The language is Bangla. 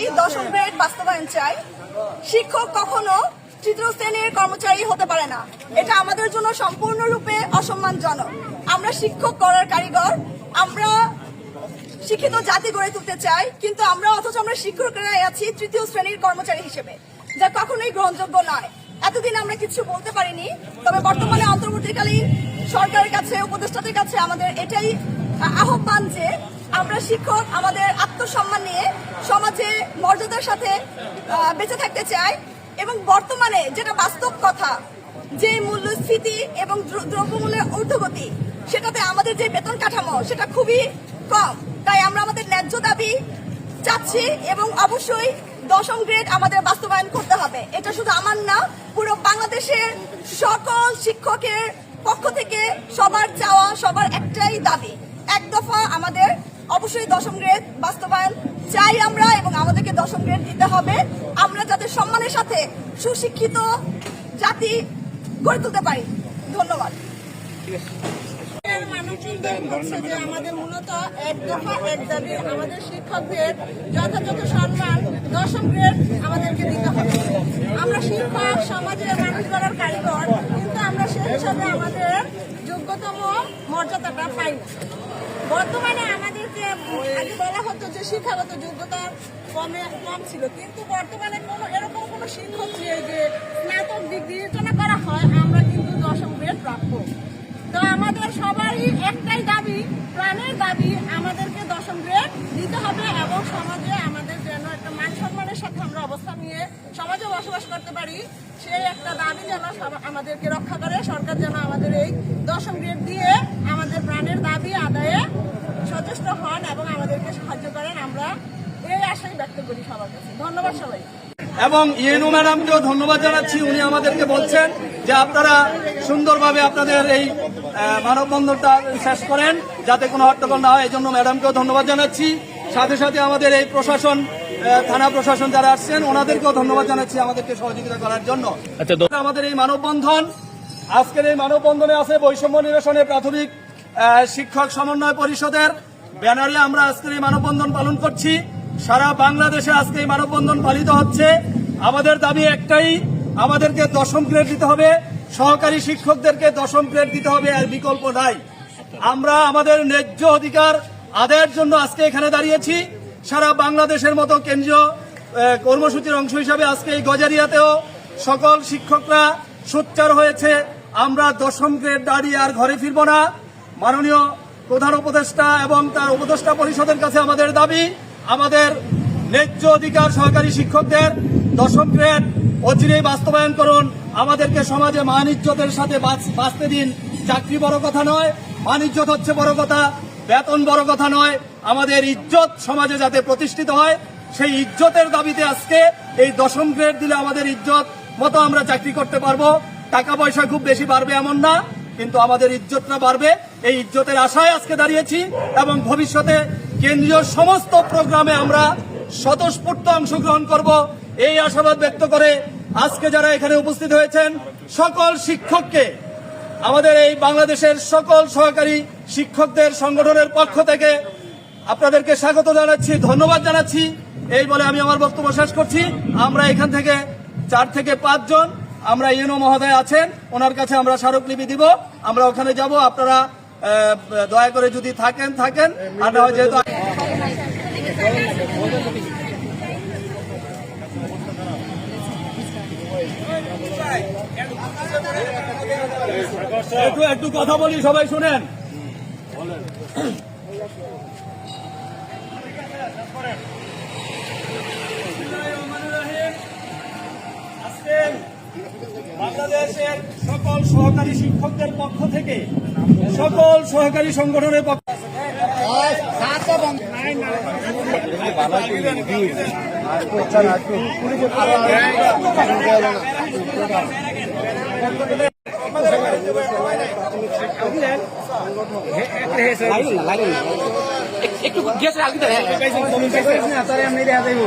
এই দশম গ্রেড বাস্তবায়ন চাই। শিক্ষক কখনো তৃতীয় শ্রেণির কর্মচারী হতে পারে না। এটা আমাদের জন্য সম্পূর্ণরূপে অসম্মানজনক। আমরা শিক্ষক করার কারিগর, আমরা শিক্ষিত জাতি গড়ে তুলতে চাই, কিন্তু আমরা অথচ আমরা শিক্ষকরাই আছি তৃতীয় শ্রেণির কর্মচারী হিসেবে, যা কখনোই গ্রহণযোগ্য নয়। এতদিন আমরা কিছু বলতে পারিনি, তবে বর্তমানে অন্তর্বর্তীকালীন সরকারের কাছে, উপদেষ্টাদের কাছে আমাদের এটাই আহ্বান যে আমরা শিক্ষক আমাদের আত্মসম্মান নিয়ে সমাজে মর্যাদার সাথে বেঁচে থাকতে চাই এবং বর্তমানে যেটা বাস্তব কথা, যে মূল্যস্ফীতি এবং দ্র- দ্রব্যমূল্যের ঊর্ধ্বগতি, সেটাতে আমাদের যে বেতন কাঠামো, সেটা খুবই কম। তাই আমরা আমাদের ন্যায্য দাবি চাচ্ছি এবং অবশ্যই দশম গ্রেড আমাদের বাস্তবায়ন করতে হবে। এটা শুধু আমার না, পুরো বাংলাদেশের সকল শিক্ষকের পক্ষ থেকে সবার চাওয়া, সবার একটাই দাবি এক দফা আমাদের অবশ্যই দশম গ্রেড বাস্তবায়ন চাই আমরা এবং আমাদেরকে দশম গ্রেড দিতে হবে। আমরা যাতে সম্মানের সাথে সুশিক্ষিত জাতি গড়ে তুলতে পারি। ধন্যবাদ। হচ্ছে যে আমাদের মূলত এক দফা, এক দাবি, আমাদের শিক্ষকদের যথাযথ সম্মান, দশম গ্রেড আমাদেরকে দিতে হবে। আমরা শিক্ষক, সমাজের মানুষ গড়ার কারিগর, কিন্তু আমরা সেই হিসাবে আমাদের যোগ্যতম মর্যাদাটা পাই না। বর্তমানে আমাদেরকে আগে বলা হতো যে শিক্ষাগত যোগ্যতা কমে, কম ছিল, কিন্তু বর্তমানে কোনো, এরকম কোনো শিক্ষক যে স্নাতক ডিগ্রি করা হয় আমরা কিন্তু দশম গ্রেড প্রাপ্য তো আমাদের সবারই একটাই দাবি, প্রাণের দাবি আমাদেরকে দশম গ্রেড দিতে হবে এবং সমাজে আমাদের যেন একটা মান সম্মানের সাথে আমরা অবস্থান নিয়ে সমাজে বসবাস করতে পারি। সেই একটা দাবি যেন আমাদেরকে রক্ষা করে। সরকার যেন আমাদের এই দশম গ্রেড দিয়ে আমাদের প্রাণের দাবি আদায়ে সচেষ্ট হন এবং আমাদেরকে সাহায্য করেন। আমরা এই আশাই ব্যক্ত করি সবার কাছে। ধন্যবাদ সবাই এবং ইয়েনু ম্যাডামকেও ধন্যবাদ জানাচ্ছি। উনি আমাদেরকে বলছেন যে আপনারা সুন্দরভাবে আপনাদের এই মানববন্ধনটা শেষ করেন যাতে কোনো হট্টগোল না হয় এই জন্য ম্যাডামকেও ধন্যবাদ জানাচ্ছি। সাথে সাথে আমাদের এই প্রশাসন থানা প্রশাসন যারা আসছেন ওনাদেরকেও ধন্যবাদ জানাচ্ছি আমাদেরকে সহযোগিতা করার জন্য। আমাদের এই মানববন্ধন আজকের এই মানববন্ধনে আছে বৈষম্য নিরসনে প্রাথমিক শিক্ষক সমন্বয় পরিষদের। ব্যানারে আমরা আজকের এই মানববন্ধন পালন করছি। সারা বাংলাদেশে আজকে এই মানববন্ধন পালিত হচ্ছে। আমাদের দাবি একটাই আমাদেরকে দশম গ্রেড দিতে হবে। সহকারী শিক্ষকদেরকে দশম গ্রেড দিতে হবে, আর বিকল্প নাই। আমরা আমাদের ন্যায্য অধিকার আদায়ের জন্য আজকে এখানে দাঁড়িয়েছি। সারা বাংলাদেশের মতো কেন্দ্রীয় কর্মসূচির অংশ হিসাবে আজকে এই গজারিয়াতেও সকল শিক্ষকরা সোচ্চার হয়েছে, আমরা দশম গ্রেড দাঁড়িয়ে আর ঘরে ফিরব না। মাননীয় প্রধান উপদেষ্টা এবং তার উপদেষ্টা পরিষদের কাছে আমাদের দাবি, আমাদের ন্যায্য অধিকার সহকারী শিক্ষকদের দশম গ্রেড অচিরেই বাস্তবায়ন করুন। আমাদেরকে সমাজে মান ইজ্জতের সাথে বাঁচ- বাঁচতে দিন। চাকরি বড় কথা নয়, মান ইজ্জত হচ্ছে বড় কথা, বেতন বড় কথা নয়। আমাদের ইজ্জত সমাজে যাতে প্রতিষ্ঠিত হয়, সেই ইজ্জতের দাবিতে আজকে এই দশম গ্রেড দিলে আমাদের ইজ্জত মতো আমরা চাকরি করতে পারব। টাকা পয়সা খুব বেশি বাড়বে এমন না, কিন্তু আমাদের ইজ্জতটা বাড়বে। এই ইজ্জতের আশায় আজকে দাঁড়িয়েছি এবং ভবিষ্যতে কেন্দ্রীয় সমস্ত প্রোগ্রামে আমরা স্বতঃস্ফূর্ত অংশগ্রহণ করব। এই আশাবাদ ব্যক্ত করে আজকে যারা এখানে উপস্থিত হয়েছেন, সকল শিক্ষককে, আমাদের এই বাংলাদেশের সকল সহকারী শিক্ষকদের সংগঠনের পক্ষ থেকে আপনাদেরকে স্বাগত জানাচ্ছি, ধন্যবাদ জানাচ্ছি। এই বলে আমি আমার বক্তব্য শেষ করছি। আমরা এখান থেকে চার থেকে পাঁচজন আমরা ইউনো মহোদয় আছেন, ওনার কাছে আমরা স্মারকলিপি দিব। আমরা ওখানে যাব, আপনারা দয়া করে যদি থাকেন থাকেন। আর যেহেতু একটু একটু কথা বলি, সবাই শুনেন। বাংলাদেশের সকল সহকারী শিক্ষকদের পক্ষ থেকে, সকল সহকারী সংগঠনের পক্ষ একটু গিয়েছে না তারে আমি দেখা যাইব